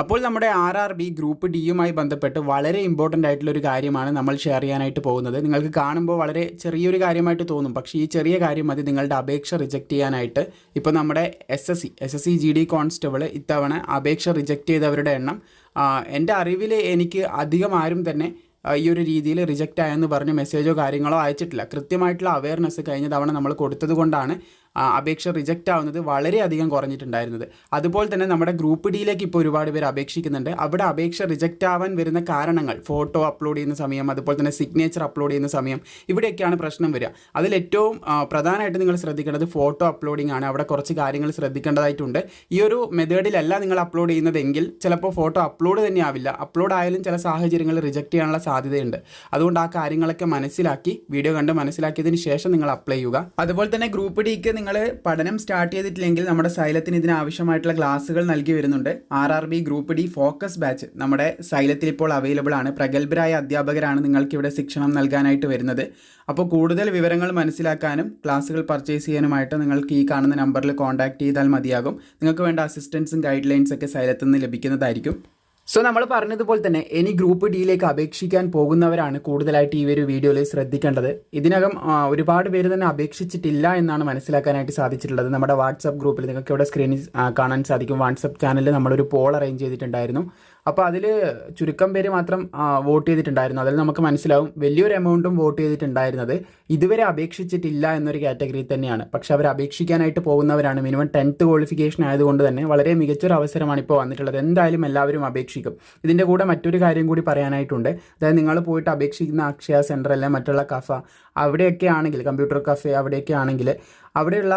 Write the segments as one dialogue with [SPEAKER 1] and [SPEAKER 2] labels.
[SPEAKER 1] അപ്പോൾ നമ്മുടെ R R B group ഡിയുമായി ബന്ധപ്പെട്ട് വളരെ ഇമ്പോർട്ടന്റ് ആയിട്ടുള്ള ഒരു കാര്യമാണ് നമ്മൾ ഷെയർ ചെയ്യാനായിട്ട് പോകുന്നത്. നിങ്ങൾക്ക് കാണുമ്പോൾ വളരെ ചെറിയൊരു കാര്യമായിട്ട് തോന്നും. പക്ഷേ ഈ ചെറിയ കാര്യം മതി. നിങ്ങളുടെ അപേക്ഷ റിജക്റ്റ് ചെയ്യാനായിട്ട് ഇപ്പോൾ നമ്മുടെ S S C S S C G D constable ഇത്തവണ അപേക്ഷ റിജക്റ്റ് ചെയ്തവരുടെ എണ്ണം എന്റെ അറിവിൽ എനിക്ക് അധികം ആരും തന്നെ ഈ ഒരു രീതിയിൽ റിജക്റ്റ് ആയെന്ന് പറഞ്ഞ് മെസ്സേജോ കാര്യങ്ങളോ അയച്ചിട്ടില്ല. കൃത്യമായിട്ടുള്ള അവയർനെസ് കഴിഞ്ഞ തവണ നമ്മൾ കൊടുത്തത് കൊണ്ടാണ് അപേക്ഷ റിജക്റ്റ് ആവുന്നത് വളരെയധികം കുറഞ്ഞിട്ടുണ്ടായിരുന്നത്. അതുപോലെ തന്നെ നമ്മുടെ ഗ്രൂപ്പ് ഡിയിലേക്ക് ഇപ്പോൾ ഒരുപാട് പേര് അപേക്ഷിക്കുന്നുണ്ട്. അവിടെ അപേക്ഷ റിജക്റ്റ് ആവാൻ വരുന്ന കാരണങ്ങൾ ഫോട്ടോ അപ്ലോഡ് ചെയ്യുന്ന സമയം അതുപോലെ തന്നെ സിഗ്നേച്ചർ അപ്ലോഡ് ചെയ്യുന്ന സമയം ഇവിടെയൊക്കെയാണ് പ്രശ്നം വരിക. അതിൽ ഏറ്റവും പ്രധാനമായിട്ട് നിങ്ങൾ ശ്രദ്ധിക്കേണ്ടത് ഫോട്ടോ അപ്ലോഡിംഗ് ആണ്. അവിടെ കുറച്ച് കാര്യങ്ങൾ ശ്രദ്ധിക്കേണ്ടതായിട്ടുണ്ട്. ഈ ഒരു മെത്തേഡിലല്ല നിങ്ങൾ അപ്ലോഡ് ചെയ്യുന്നതെങ്കിൽ ചിലപ്പോൾ ഫോട്ടോ അപ്ലോഡ് തന്നെ ആവില്ല. അപ്ലോഡ് ആയാലും ചില സാഹചര്യങ്ങൾ റിജക്റ്റ് ചെയ്യാനുള്ള സാധ്യതയുണ്ട്. അതുകൊണ്ട് ആ കാര്യങ്ങളൊക്കെ മനസ്സിലാക്കി വീഡിയോ കണ്ട് മനസ്സിലാക്കിയതിന് ശേഷം നിങ്ങൾ അപ്ലൈ ചെയ്യുക. അതുപോലെ തന്നെ ഗ്രൂപ്പ് ഡിക്ക് നിങ്ങൾ പഠനം സ്റ്റാർട്ട് ചെയ്തിട്ടില്ലെങ്കിൽ നമ്മുടെ സൈലത്തിന് ഇതിന് ആവശ്യമായിട്ടുള്ള ക്ലാസ്സുകൾ നൽകി വരുന്നുണ്ട്. R R B group D focus batch നമ്മുടെ സൈലത്തിൽ ഇപ്പോൾ അവൈലബിൾ ആണ്. പ്രഗത്ഭരായ അധ്യാപകരാണ് നിങ്ങൾക്ക് ഇവിടെ ശിക്ഷണം നൽകാനായിട്ട് വരുന്നത്. അപ്പോൾ കൂടുതൽ വിവരങ്ങൾ മനസ്സിലാക്കാനും ക്ലാസ്സുകൾ പർച്ചേസ് ചെയ്യാനുമായിട്ട് നിങ്ങൾക്ക് ഈ കാണുന്ന നമ്പറിൽ കോൺടാക്ട് ചെയ്താൽ മതിയാകും. നിങ്ങൾക്ക് വേണ്ട അസിസ്റ്റൻസും ഗൈഡ് ലൈൻസ് ഒക്കെ സൈലത്തിൽ നിന്ന് ലഭിക്കുന്നതായിരിക്കും. സോ നമ്മൾ പറഞ്ഞതുപോലെ തന്നെ ഇനി ഗ്രൂപ്പ് ഡിയിലേക്ക് അപേക്ഷിക്കാൻ പോകുന്നവരാണ് കൂടുതലായിട്ട് ഈ ഒരു വീഡിയോയിൽ ശ്രദ്ധിക്കേണ്ടത്. ഇതിനകം ഒരുപാട് പേര് തന്നെ അപേക്ഷിച്ചിട്ടില്ല എന്നാണ് മനസ്സിലാക്കാനായിട്ട് സാധിച്ചിട്ടുള്ളത്. നമ്മുടെ വാട്സപ്പ് ഗ്രൂപ്പിൽ നിങ്ങൾക്ക് ഇവിടെ സ്ക്രീനിൽ കാണാൻ സാധിക്കും. വാട്സപ്പ് ചാനലിൽ നമ്മളൊരു പോൾ അറേഞ്ച് ചെയ്തിട്ടുണ്ടായിരുന്നു. അപ്പോൾ അതിൽ ചുരുക്കം പേര് മാത്രം വോട്ട് ചെയ്തിട്ടുണ്ടായിരുന്നു. അതിൽ നമുക്ക് മനസ്സിലാവും വലിയൊരു എമൗണ്ടും വോട്ട് ചെയ്തിട്ടുണ്ടായിരുന്നത് ഇതുവരെ അപേക്ഷിച്ചിട്ടില്ല എന്നൊരു കാറ്റഗറി തന്നെയാണ്. പക്ഷെ അവർ അപേക്ഷിക്കാനായിട്ട് പോകുന്നവരാണ്. മിനിമം ടെൻത്ത് ക്വാളിഫിക്കേഷൻ ആയതുകൊണ്ട് തന്നെ വളരെ മികച്ചൊരു അവസരമാണ് ഇപ്പോൾ വന്നിട്ടുള്ളത്. എന്തായാലും എല്ലാവരും അപേക്ഷിക്കും. ഇതിന്റെ കൂടെ മറ്റൊരു കാര്യം കൂടി പറയാനായിട്ടുണ്ട്. അതായത് നിങ്ങൾ പോയിട്ട് അപേക്ഷിക്കുന്ന അക്ഷയ സെന്റർ അല്ലെങ്കിൽ മറ്റുള്ള കഫ? അവിടെയൊക്കെ ആണെങ്കിൽ കമ്പ്യൂട്ടർ കഫേ അവിടെയൊക്കെ ആണെങ്കിൽ അവിടെയുള്ള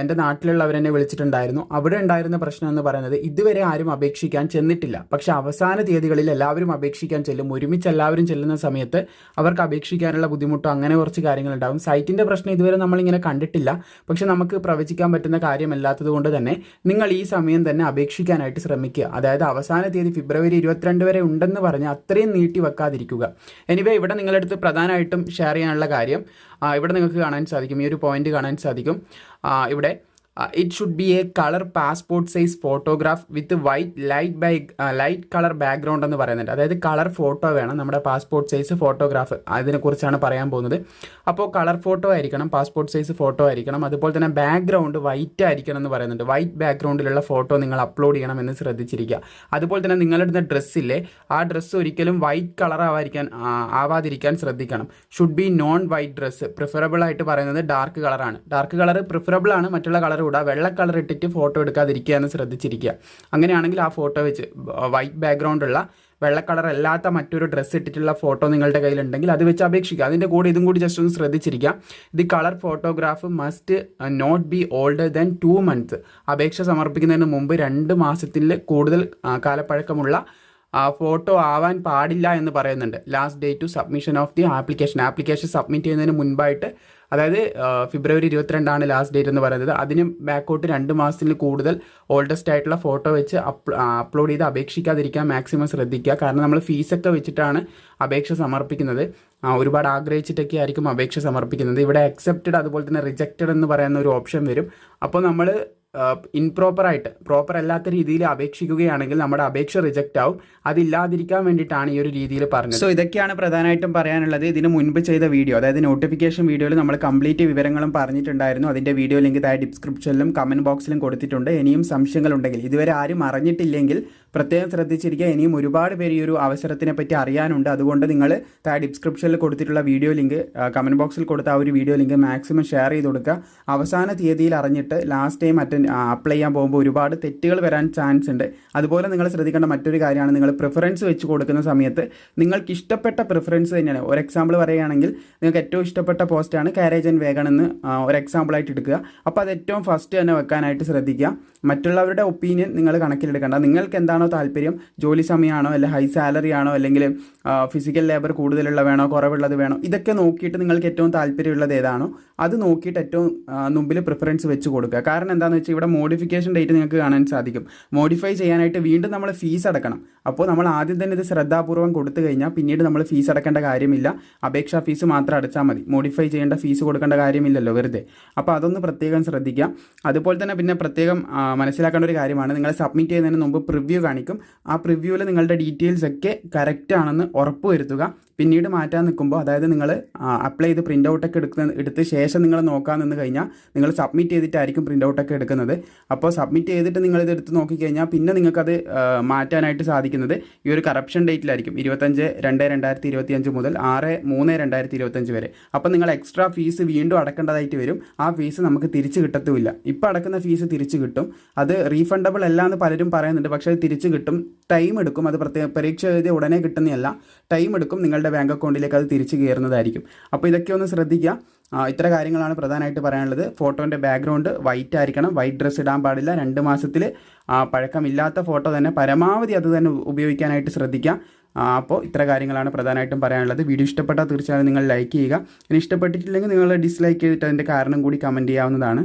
[SPEAKER 1] എന്റെ നാട്ടിലുള്ളവർ എന്നെ വിളിച്ചിട്ടുണ്ടായിരുന്നു. അവിടെ ഉണ്ടായിരുന്ന പ്രശ്നം എന്ന് പറയുന്നത് ഇതുവരെ ആരും അപേക്ഷിക്കാൻ ചെന്നിട്ടില്ല. പക്ഷെ അവസാന തീയതികളിൽ എല്ലാവരും അപേക്ഷിക്കാൻ ചെല്ലും. ഒരുമിച്ച് എല്ലാവരും ചെല്ലുന്ന സമയത്ത് അവർക്ക് അപേക്ഷിക്കാനുള്ള ബുദ്ധിമുട്ടോ അങ്ങനെ കുറച്ച് കാര്യങ്ങളുണ്ടാവും. സൈറ്റിന്റെ പ്രശ്നം ഇതുവരെ നമ്മളിങ്ങനെ കണ്ടിട്ടില്ല. പക്ഷെ നമുക്ക് പ്രവചിക്കാൻ പറ്റുന്ന കാര്യമല്ലാത്തത് കൊണ്ട് തന്നെ നിങ്ങൾ ഈ സമയം തന്നെ അപേക്ഷിക്കാനായിട്ട് ശ്രമിക്കുക. അതായത് അവസാന തീയതി ഫെബ്രുവരി ഇരുപത്തിരണ്ട് വരെ ഉണ്ടെന്ന് പറഞ്ഞ് അത്രയും നീട്ടി വെക്കാതിരിക്കുക. എനിവേ ഇവിടെ നിങ്ങളെടുത്ത് പ്രധാനമായിട്ടും ഷെയർ ചെയ്യാനുള്ള കാര്യം ഇവിടെ നിങ്ങൾക്ക് കാണാൻ സാധിക്കും. ഈ ഒരു പോയിന്റ് കാണാൻ സാധിക്കും. ഇവിടെ it should be a colour passport size photograph with white light by light colour background എന്ന് പറയുന്നുണ്ട്. അതായത് കളർ ഫോട്ടോ വേണം. നമ്മുടെ പാസ്പോർട്ട് സൈസ് ഫോട്ടോഗ്രാഫ് അതിനെക്കുറിച്ചാണ് പറയാൻ പോകുന്നത്. അപ്പോൾ കളർ ഫോട്ടോ ആയിരിക്കണം പാസ്പോർട്ട് സൈസ് ഫോട്ടോ ആയിരിക്കണം. അതുപോലെ തന്നെ ബാക്ക്ഗ്രൗണ്ട് വൈറ്റ് ആയിരിക്കണം എന്ന് പറയുന്നുണ്ട്. വൈറ്റ് ബാക്ക്ഗ്രൗണ്ടിലുള്ള ഫോട്ടോ നിങ്ങൾ അപ്ലോഡ് ചെയ്യണം എന്ന് ശ്രദ്ധിച്ചിരിക്കുക. അതുപോലെ തന്നെ നിങ്ങളിടുന്ന ഡ്രസ്സില്ലേ ആ ഡ്രസ്സ് ഒരിക്കലും വൈറ്റ് കളർ ആവാതിരിക്കാൻ ആവാതിരിക്കാൻ ശ്രദ്ധിക്കണം. Should be non white dress preferable ആയിട്ട് പറയുന്നത് ഡാർക്ക് കളറാണ് ഡാർക്ക് കളർ പ്രിഫറബിൾ ആണ്. മറ്റുള്ള കളർ കൂടാ വെള്ള കളർ ഇട്ടിട്ട് ഫോട്ടോ എടുക്കാതിരിക്കുകയെന്ന് ശ്രദ്ധിച്ചിരിക്കുക. അങ്ങനെയാണെങ്കിൽ ആ ഫോട്ടോ വെച്ച് വൈറ്റ് ബാക്ക്ഗ്രൗണ്ടുള്ള വെള്ള കളർ അല്ലാത്ത മറ്റൊരു ഡ്രസ്സ് ഇട്ടിട്ടുള്ള ഫോട്ടോ നിങ്ങളുടെ കയ്യിലുണ്ടെങ്കിൽ അത് വെച്ച് അപേക്ഷിക്കുക. അതിന്റെ കൂടെ ഇതും കൂടി ജസ്റ്റ് ഒന്ന് ശ്രദ്ധിച്ചിരിക്കുക. The colour photograph must not be older than two months അപേക്ഷ സമർപ്പിക്കുന്നതിന് മുമ്പ് രണ്ട് മാസത്തിൽ കൂടുതൽ കാലപ്പഴക്കമുള്ള ഫോട്ടോ ആവാൻ പാടില്ല എന്ന് പറയുന്നുണ്ട്. Last day to submission of the application application submit ചെയ്യുന്നതിന് മുൻപായിട്ട് അതായത് ഫെബ്രുവരി ഇരുപത്തിരണ്ടാണ് ലാസ്റ്റ് ഡേറ്റ് എന്ന് പറയുന്നത്. അതിന് ബാക്കോട്ട് രണ്ട് മാസത്തിൽ കൂടുതൽ ഓൾഡസ്റ്റ് ആയിട്ടുള്ള ഫോട്ടോ വെച്ച് അപ്ലോഡ് ചെയ്ത് അപേക്ഷിക്കാതിരിക്കാൻ മാക്സിമം ശ്രദ്ധിക്കുക. കാരണം നമ്മൾ ഫീസൊക്കെ വെച്ചിട്ടാണ് അപേക്ഷ സമർപ്പിക്കുന്നത്. ഒരുപാട് ആഗ്രഹിച്ചിട്ടൊക്കെ ആയിരിക്കും അപേക്ഷ സമർപ്പിക്കുന്നത്. ഇവിടെ അക്സെപ്റ്റഡ് അതുപോലെ തന്നെ റിജക്റ്റഡ് എന്ന് പറയുന്ന ഒരു ഓപ്ഷൻ വരും. അപ്പോൾ നമ്മൾ ഇൻപ്രോപ്പറായിട്ട് പ്രോപ്പർ അല്ലാത്ത രീതിയിൽ അപേക്ഷിക്കുകയാണെങ്കിൽ നമ്മുടെ അപേക്ഷ റിജക്റ്റ് ആവും. അതില്ലാതിരിക്കാൻ വേണ്ടിയിട്ടാണ് ഈ ഒരു രീതിയിൽ പറഞ്ഞത്. സോ ഇതൊക്കെയാണ് പ്രധാനമായിട്ടും പറയാനുള്ളത്. ഇതിന് മുൻപ് ചെയ്ത വീഡിയോ അതായത് നോട്ടിഫിക്കേഷൻ വീഡിയോയിൽ നമ്മൾ കംപ്ലീറ്റ് വിവരങ്ങളും പറഞ്ഞിട്ടുണ്ടായിരുന്നു. അതിന്റെ വീഡിയോ ലിങ്ക് താഴെ ഡിസ്ക്രിപ്ഷനിലും കമന്റ് ബോക്സിലും കൊടുത്തിട്ടുണ്ട്. ഇനിയും സംശയങ്ങളുണ്ടെങ്കിൽ ഇതുവരെ ആരും അറിഞ്ഞിട്ടില്ലെങ്കിൽ പ്രത്യേകം ശ്രദ്ധിച്ചിരിക്കുക. ഇനിയും ഒരുപാട് പേര് ഈ ഒരു അവസരത്തിനെ പറ്റി അറിയാനുണ്ട്. അതുകൊണ്ട് നിങ്ങൾ താഴെ ഡിസ്ക്രിപ്ഷനിൽ കൊടുത്തിട്ടുള്ള വീഡിയോ ലിങ്ക് കമന്റ് ബോക്സിൽ കൊടുത്ത ആ ഒരു വീഡിയോ ലിങ്ക് മാക്സിമം ഷെയർ ചെയ്ത് കൊടുക്കുക. അവസാന തീയതിയിൽ അറിഞ്ഞിട്ട് ലാസ്റ്റ് ടൈം അറ്റൻഡ് അപ്ലൈ ചെയ്യാൻ പോകുമ്പോൾ ഒരുപാട് തെറ്റുകൾ വരാൻ ചാൻസ് ഉണ്ട്. അതുപോലെ നിങ്ങൾ ശ്രദ്ധിക്കേണ്ട മറ്റൊരു കാര്യമാണ്. നിങ്ങൾ പ്രിഫറൻസ് വെച്ച് കൊടുക്കുന്ന സമയത്ത് നിങ്ങൾക്ക് ഇഷ്ടപ്പെട്ട പ്രിഫറൻസ് തന്നെയാണ്. ഒരു എക്സാമ്പിൾ പറയുകയാണെങ്കിൽ നിങ്ങൾക്ക് ഏറ്റവും ഇഷ്ടപ്പെട്ട പോസ്റ്റാണ് കാരേജ് ആൻഡ് വേഗൺ എന്ന് ഒരു ഒരു എക്സാമ്പിളായിട്ട് എടുക്കുക. അപ്പോൾ അത് ഏറ്റവും ഫസ്റ്റ് തന്നെ വെക്കാനായിട്ട് ശ്രദ്ധിക്കുക. മറ്റുള്ളവരുടെ ഒപ്പീനിയൻ നിങ്ങൾ കണക്കിലെടുക്കേണ്ട. നിങ്ങൾക്ക് എന്താണോ താല്പര്യം ജോലി സമയമാണോ അല്ലെങ്കിൽ ഹൈ സാലറി ആണോ അല്ലെങ്കിൽ ഫിസിക്കൽ ലേബർ കൂടുതലുള്ള വേണോ കുറവുള്ളത് വേണോ ഇതൊക്കെ നോക്കിയിട്ട് നിങ്ങൾക്ക് ഏറ്റവും താല്പര്യമുള്ളത് ഏതാണോ അത് നോക്കിയിട്ട് ഏറ്റവും മുമ്പിൽ പ്രിഫറൻസ് വെച്ച് കൊടുക്കുക. കാരണം എന്താണെന്ന് വെച്ചാൽ ഇവിടെ മോഡിഫിക്കേഷൻ ഡേറ്റ് നിങ്ങൾക്ക് കാണാൻ സാധിക്കും. മോഡിഫൈ ചെയ്യാനായിട്ട് വീണ്ടും നമ്മൾ ഫീസ് അടക്കണം. അപ്പോൾ നമ്മൾ ആദ്യം തന്നെ ഇത് ശ്രദ്ധാപൂർവം കൊടുത്തു കഴിഞ്ഞാൽ പിന്നീട് നമ്മൾ ഫീസ് അടക്കേണ്ട കാര്യമില്ല. അപേക്ഷാ ഫീസ് മാത്രം അടച്ചാൽ മതി. മോഡിഫൈ ചെയ്യേണ്ട ഫീസ് കൊടുക്കേണ്ട കാര്യമില്ലല്ലോ വെറുതെ. അപ്പോൾ അതൊന്ന് പ്രത്യേകം ശ്രദ്ധിക്കുക. അതുപോലെ തന്നെ പിന്നെ പ്രത്യേകം മനസ്സിലാക്കേണ്ട ഒരു കാര്യമാണ്. നിങ്ങൾ സബ്മിറ്റ് ചെയ്യുന്നതിന് മുമ്പ് പ്രിവ്യൂ കാണിക്കും. ആ പ്രിവ്യൂവിൽ നിങ്ങളുടെ ഡീറ്റെയിൽസ് ഒക്കെ കറക്റ്റ് ആണെന്ന് ഉറപ്പ് വരുത്തുക പിന്നീട് മാറ്റാൻ നിൽക്കുമ്പോൾ അതായത് നിങ്ങൾ അപ്ലൈ ചെയ്ത് പ്രിന്റ് ഔട്ടൊക്കെ എടുക്കുന്ന എടുത്ത് ശേഷം നിങ്ങൾ നോക്കാൻ നിന്ന് കഴിഞ്ഞാൽ നിങ്ങൾ സബ്മിറ്റ് ചെയ്തിട്ടായിരിക്കും പ്രിന്റ് ഔട്ടൊക്കെ എടുക്കുന്നത്. അപ്പോൾ സബ്മിറ്റ് ചെയ്തിട്ട് നിങ്ങൾ ഇത് എടുത്ത് നോക്കിക്കഴിഞ്ഞാൽ പിന്നെ നിങ്ങൾക്കത് മാറ്റാനായിട്ട് സാധിക്കുന്നത് ഈ ഒരു കറപ്ഷൻ ഡേറ്റിലായിരിക്കും ഇരുപത്തഞ്ച് രണ്ട് രണ്ടായിരത്തി ഇരുപത്തിയഞ്ച് മുതൽ ആറ് മൂന്ന് രണ്ടായിരത്തി ഇരുപത്തഞ്ച് വരെ. അപ്പോൾ നിങ്ങൾ എക്സ്ട്രാ ഫീസ് വീണ്ടും അടക്കേണ്ടതായിട്ട് വരും. ആ ഫീസ് നമുക്ക് തിരിച്ച് കിട്ടത്തുമില്ല. ഇപ്പോൾ അടക്കുന്ന ഫീസ് തിരിച്ച് കിട്ടും. അത് റീഫണ്ടബിൾ അല്ല എന്ന് പലരും പറയുന്നുണ്ട്. പക്ഷേ അത് തിരിച്ച് കിട്ടും. ടൈം എടുക്കും. അത് പ്രത്യേക പരീക്ഷ എഴുതിയ ഉടനെ കിട്ടുന്നതല്ല. ടൈം എടുക്കും നിങ്ങളുടെ ബാങ്ക് അക്കൗണ്ടിലേക്ക് അത് തിരിച്ചു കയറുന്നതായിരിക്കും. അപ്പോൾ ഇതൊക്കെ ഒന്ന് ശ്രദ്ധിക്കുക. ഇത്ര കാര്യങ്ങളാണ് പ്രധാനമായിട്ട് പറയാനുള്ളത്. ഫോട്ടോന്റെ ബാക്ക്ഗ്രൗണ്ട് വൈറ്റ് ആയിരിക്കണം. വൈറ്റ് ഡ്രസ്സ് ഇടാൻ പാടില്ല. രണ്ട് മാസത്തിൽ പഴക്കമില്ലാത്ത ഫോട്ടോ തന്നെ പരമാവധി അത് തന്നെ ഉപയോഗിക്കാനായിട്ട് ശ്രദ്ധിക്കുക. അപ്പോൾ ഇത്ര കാര്യങ്ങളാണ് പ്രധാനമായിട്ടും പറയാനുള്ളത്. വീഡിയോ ഇഷ്ടപ്പെട്ടാൽ തീർച്ചയായും നിങ്ങൾ ലൈക്ക് ചെയ്യുക. ഇനി ഇഷ്ടപ്പെട്ടിട്ടില്ലെങ്കിൽ നിങ്ങൾ ഡിസ്ലൈക്ക് ചെയ്തിട്ട് അതിന്റെ കാരണം കൂടി കമന്റ് ചെയ്യാവുന്നതാണ്.